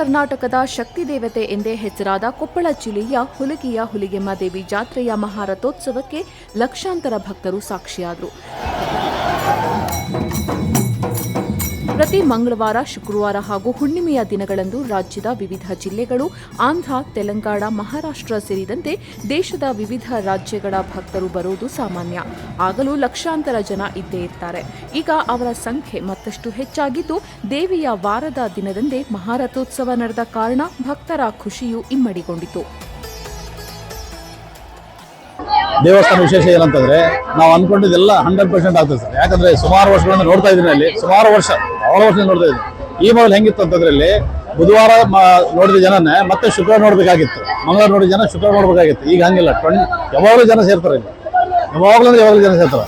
ಕರ್ನಾಟಕದ ಶಕ್ತಿ ದೇವತೆ ಎಂದೇ ಹೆಸರಾದ ಕೊಪ್ಪಳ ಜಿಲ್ಲೆಯ ಹುಲಿಗಿಯ ಹುಲಿಗೆಮ್ಮ ದೇವಿ ಜಾತ್ರೆಯ ಮಹಾರಥೋತ್ಸವಕ್ಕೆ ಲಕ್ಷಾಂತರ ಭಕ್ತರು ಸಾಕ್ಷಿಯಾದರು. ಪ್ರತಿ ಮಂಗಳವಾರ, ಶುಕ್ರವಾರ ಹಾಗೂ ಹುಣ್ಣಿಮೆಯ ದಿನಗಳಂದು ರಾಜ್ಯದ ವಿವಿಧ ಜಿಲ್ಲೆಗಳು, ಆಂಧ್ರ, ತೆಲಂಗಾಣ, ಮಹಾರಾಷ್ಟ್ರ ಸೇರಿದಂತೆ ದೇಶದ ವಿವಿಧ ರಾಜ್ಯಗಳ ಭಕ್ತರು ಬರುವುದು ಸಾಮಾನ್ಯ. ಆಗಲೂ ಲಕ್ಷಾಂತರ ಜನ ಇದ್ದೇ ಇರ್ತಾರೆ. ಈಗ ಅವರ ಸಂಖ್ಯೆ ಮತ್ತಷ್ಟು ಹೆಚ್ಚಾಗಿದ್ದು, ದೇವಿಯ ವಾರದ ದಿನದಂದೇ ಮಹಾರಥೋತ್ಸವ ನಡೆದ ಕಾರಣ ಭಕ್ತರ ಖುಷಿಯು ಇಮ್ಮಡಿಗೊಂಡಿತು. ದೇವಸ್ಥಾನ ವಿಶೇಷ ಏನಂತಂದ್ರೆ, ನಾವು ಅನ್ಕೊಂಡಿದ್ದೆಲ್ಲ ಹಂಡ್ರೆಡ್ ಪರ್ಸೆಂಟ್ ಆಗ್ತದೆ ಸರ್. ಯಾಕಂದ್ರೆ ಸುಮಾರು ವರ್ಷಗಳಿಂದ ನೋಡ್ತಾ ಇದ್ದೀನಿ ಅಲ್ಲಿ. ಸುಮಾರು ವರ್ಷ ಬಹಳ ವರ್ಷ ನೋಡ್ತಾ ಇದ್ದೆ. ಈ ಮೊದಲು ಹೆಂಗಿತ್ತು ಅಂತಂದ್ರಲ್ಲಿ ಬುಧವಾರ ನೋಡಿದ ಜನನೇ ಮತ್ತೆ ಶುಕ್ರವಾರ ನೋಡ್ಬೇಕಾಗಿತ್ತು. ಮಂಗಳವಾರ ನೋಡಿದ ಜನ ಶುಕ್ರವಾರ ನೋಡ್ಬೇಕಾಗಿತ್ತು. ಈಗ ಹಂಗಿಲ್ಲ. ಟ್ವೆಂಟ್ ಯಾವಾಗಲೂ ಜನ ಸೇರ್ತಾರೆ ಇಲ್ಲಿ. ಯಾವಾಗಲೂ ಯಾವಾಗಲೂ ಜನ ಸೇರ್ತಾರೆ.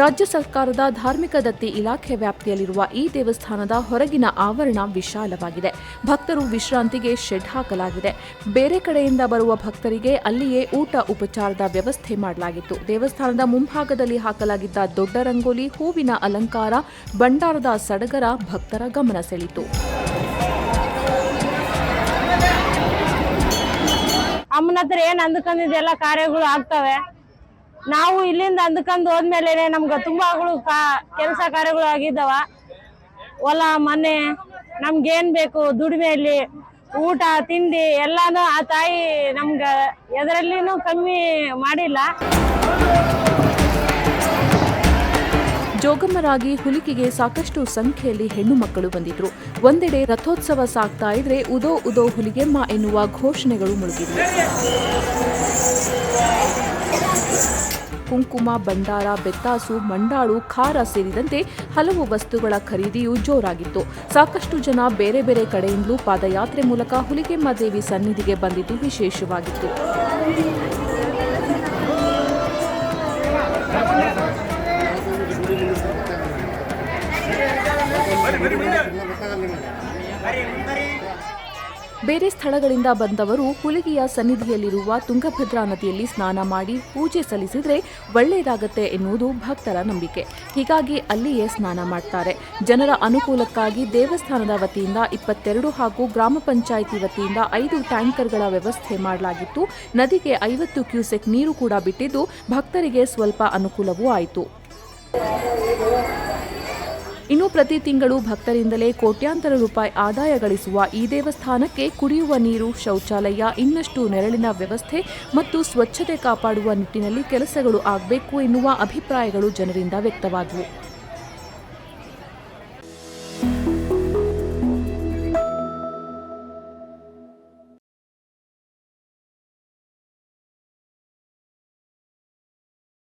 ರಾಜ್ಯ ಸರ್ಕಾರದ ಧಾರ್ಮಿಕ ದತ್ತಿ ಇಲಾಖೆ ವ್ಯಾಪ್ತಿಯಲ್ಲಿರುವ ಈ ದೇವಸ್ಥಾನದ ಹೊರಗಿನ ಆವರಣ ವಿಶಾಲವಾಗಿದೆ. ಭಕ್ತರು ವಿಶ್ರಾಂತಿಗೆ ಶೆಡ್ ಹಾಕಲಾಗಿದೆ. ಬೇರೆ ಕಡೆಯಿಂದ ಬರುವ ಭಕ್ತರಿಗೆ ಅಲ್ಲಿಯೇ ಊಟ ಉಪಚಾರದ ವ್ಯವಸ್ಥೆ ಮಾಡಲಾಗಿತ್ತು. ದೇವಸ್ಥಾನದ ಮುಂಭಾಗದಲ್ಲಿ ಹಾಕಲಾಗಿದ್ದ ದೊಡ್ಡ ರಂಗೋಲಿ, ಹೂವಿನ ಅಲಂಕಾರ, ಭಂಡಾರದ ಸಡಗರ ಭಕ್ತರ ಗಮನ ಸೆಳೆಯಿತು. ಅಮ್ಮನ ಹತ್ರ ಏನ್ ಅಂದ್ಕೊಂಡಿದ್ದೆಲ್ಲ ಕಾರ್ಯಗಳು ಆಗ್ತವೆ. ನಾವು ಇಲ್ಲಿಂದ ಅಂದ್ಕೊಂಡು ಹೋದ್ಮೇಲೆ ನಮ್ಗೆ ಕಾ, ಕೆಲಸ ಕಾರ್ಯಗಳು ಆಗಿದ್ದಾವ. ಹೊಲ, ಮನೆ, ನಮ್ಗೇನ್ ಬೇಕು ದುಡಿಮೆಯಲ್ಲಿ ಊಟ, ತಿಂಡಿ ಎಲ್ಲಾನು ಆ ತಾಯಿ ನಮ್ಗೆ ಎದರಲ್ಲಿನೂ ಕಮ್ಮಿ ಮಾಡಿಲ್ಲ. ಜೋಗಮ್ಮರಾಗಿ ಹುಲಿಕಿಗೆ ಸಾಕಷ್ಟು ಸಂಖ್ಯೆಯಲ್ಲಿ ಹೆಣ್ಣು ಮಕ್ಕಳು ಬಂದಿದ್ರು. ಒಂದೆಡೆ ರಥೋತ್ಸವ ಸಾಗ್ತಾ ಇದ್ರೆ ಉದೋ ಉದೋ ಹುಲಿಗೆಮ್ಮ ಎನ್ನುವ ಘೋಷಣೆಗಳು ಮುಳುಗಿದ್ವು. ಕುಂಕುಮ, ಭಂಡಾರ, ಬೆತ್ತಾಸು, ಮಂಡಾಳು, ಖಾರ ಸೇರಿದಂತೆ ಹಲವು ವಸ್ತುಗಳ ಖರೀದಿಯು ಜೋರಾಗಿತ್ತು. ಸಾಕಷ್ಟು ಜನ ಬೇರೆ ಬೇರೆ ಕಡೆಯಿಂದಲೂ ಪಾದಯಾತ್ರೆ ಮೂಲಕ ಹುಲಿಗೆಮ್ಮ ದೇವಿ ಸನ್ನಿಧಿಗೆ ಬಂದಿದ್ದು ವಿಶೇಷವಾಗಿತ್ತು. ಬೇರೆ ಸ್ಥಳಗಳಿಂದ ಬಂದವರು ಹುಲಿಗೆಯ ಸನ್ನಿಧಿಯಲ್ಲಿರುವ ತುಂಗಭದ್ರಾ ನದಿಯಲ್ಲಿ ಸ್ನಾನ ಮಾಡಿ ಪೂಜೆ ಸಲ್ಲಿಸಿದರೆ ಒಳ್ಳೆಯದಾಗತ್ತೆ ಎನ್ನುವುದು ಭಕ್ತರ ನಂಬಿಕೆ. ಹೀಗಾಗಿ ಅಲ್ಲಿಯೇ ಸ್ನಾನ ಮಾಡ್ತಾರೆ. ಜನರ ಅನುಕೂಲಕ್ಕಾಗಿ ದೇವಸ್ಥಾನದ ವತಿಯಿಂದ ಇಪ್ಪತ್ತೆರಡು ಹಾಗೂ ಗ್ರಾಮ ಪಂಚಾಯಿತಿ ವತಿಯಿಂದ ಐದು ಟ್ಯಾಂಕರ್ಗಳ ವ್ಯವಸ್ಥೆ ಮಾಡಲಾಗಿತ್ತು. ನದಿಗೆ ಐವತ್ತು ಕ್ಯೂಸೆಕ್ ನೀರು ಕೂಡ ಬಿಟ್ಟಿದ್ದು ಭಕ್ತರಿಗೆ ಸ್ವಲ್ಪ ಅನುಕೂಲವೂ ಆಯಿತು. ಇನ್ನು ಪ್ರತಿ ತಿಂಗಳು ಭಕ್ತರಿಂದಲೇ ಕೋಟ್ಯಾಂತರ ರೂಪಾಯಿ ಆದಾಯ ಗಳಿಸುವ ಈ ದೇವಸ್ಥಾನಕ್ಕೆ ಕುಡಿಯುವ ನೀರು, ಶೌಚಾಲಯ, ಇನ್ನಷ್ಟು ನೆರಳಿನ ವ್ಯವಸ್ಥೆ ಮತ್ತು ಸ್ವಚ್ಛತೆ ಕಾಪಾಡುವ ನಿಟ್ಟಿನಲ್ಲಿ ಕೆಲಸಗಳು ಆಗಬೇಕು ಎನ್ನುವ ಅಭಿಪ್ರಾಯಗಳು ಜನರಿಂದ ವ್ಯಕ್ತವಾದವು